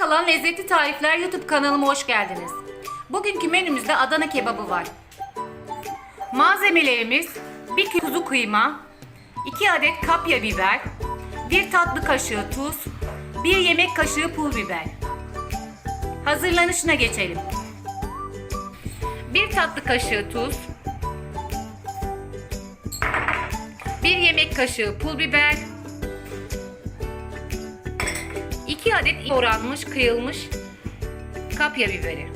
Lezzetli Tarifler YouTube kanalıma hoş geldiniz. Bugünkü menümüzde Adana kebabı var. Malzemelerimiz 1 kilo kuzu kıyma, 2 adet kapya biber, 1 tatlı kaşığı tuz, 1 yemek kaşığı pul biber. Hazırlanışına geçelim. 1 tatlı kaşığı tuz, 1 yemek kaşığı pul biber, 2 adet doğranmış, kıyılmış kapya biberi.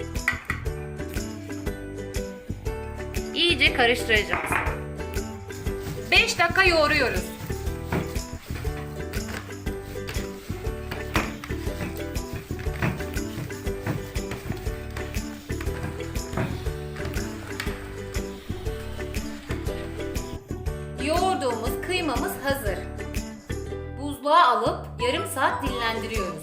İyice karıştıracağız. 5 dakika yoğuruyoruz. Yoğurduğumuz kıymamız hazır. Buzluğa alıp yarım saat dinlendiriyoruz.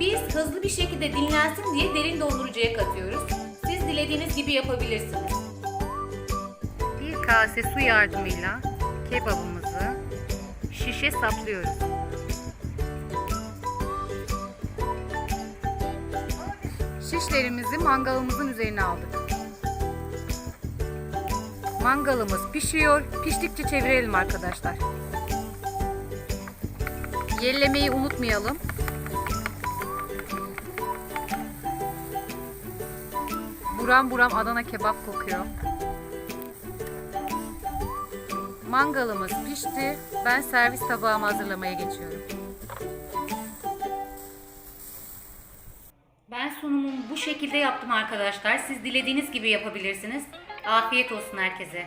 Biz hızlı bir şekilde dinlensin diye derin dondurucuya katıyoruz. Siz dilediğiniz gibi yapabilirsiniz. Bir kase su yardımıyla kebabımızı şişe saplıyoruz. Şişlerimizi mangalımızın üzerine aldık. Mangalımız pişiyor. Piştikçe çevirelim arkadaşlar. Yellemeyi unutmayalım. Buram buram Adana kebap kokuyor. Mangalımız pişti. Ben servis tabağımı hazırlamaya geçiyorum. Ben sunumumu bu şekilde yaptım arkadaşlar. Siz dilediğiniz gibi yapabilirsiniz. Afiyet olsun herkese.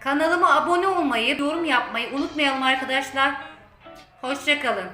Kanalıma abone olmayı, yorum yapmayı unutmayalım arkadaşlar. Hoşçakalın.